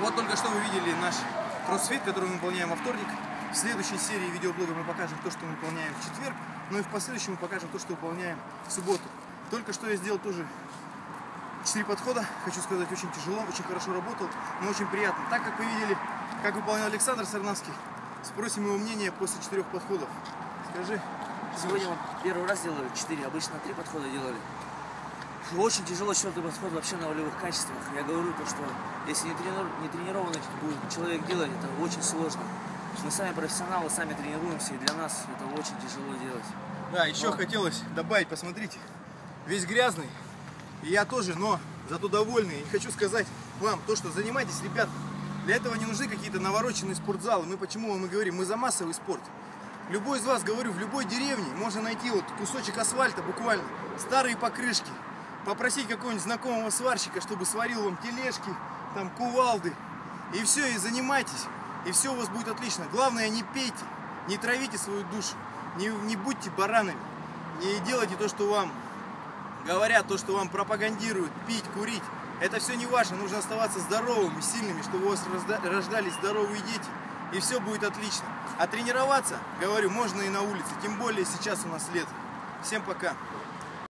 Вот только что вы видели наш кроссфит, который мы выполняем во вторник. В следующей серии видеоблога мы покажем то, что мы выполняем в четверг, ну и в последующем мы покажем то, что выполняем в субботу. Только что я сделал тоже четыре подхода. Хочу сказать, очень тяжело, очень хорошо работал, но очень приятно. Так как вы видели, как выполнял Александр Сарнавский, спросим его мнение после четырех подходов. Скажи, Сегодня вот первый раз делали 4, обычно 3 подхода делали. Очень тяжело четвертый подход вообще на волевых качествах. Я говорю то, что если не, тренир, не тренированный будет человек делать, это очень сложно. Мы сами профессионалы, сами тренируемся, и для нас это очень тяжело делать. Да, еще Но- хотелось добавить, посмотрите, весь грязный, и я тоже, но зато довольный. И хочу сказать вам то, что занимайтесь, ребят, для этого не нужны какие-то навороченные спортзалы. Мы почему и говорим, мы за массовый спорт. Любой из вас, говорю, в любой деревне можно найти вот кусочек асфальта буквально, старые покрышки, попросить какого-нибудь знакомого сварщика, чтобы сварил вам тележки, там кувалды, и все, и занимайтесь, и все у вас будет отлично. Главное, не пейте, не травите свою душу, не, не будьте баранами, не делайте то, что вам говорят, то, что вам пропагандируют, пить, курить. Это все не ваше, нужно оставаться здоровыми, сильными, чтобы у вас рождались здоровые дети, и все будет отлично. А тренироваться, говорю, можно и на улице, тем более сейчас у нас лето. Всем пока.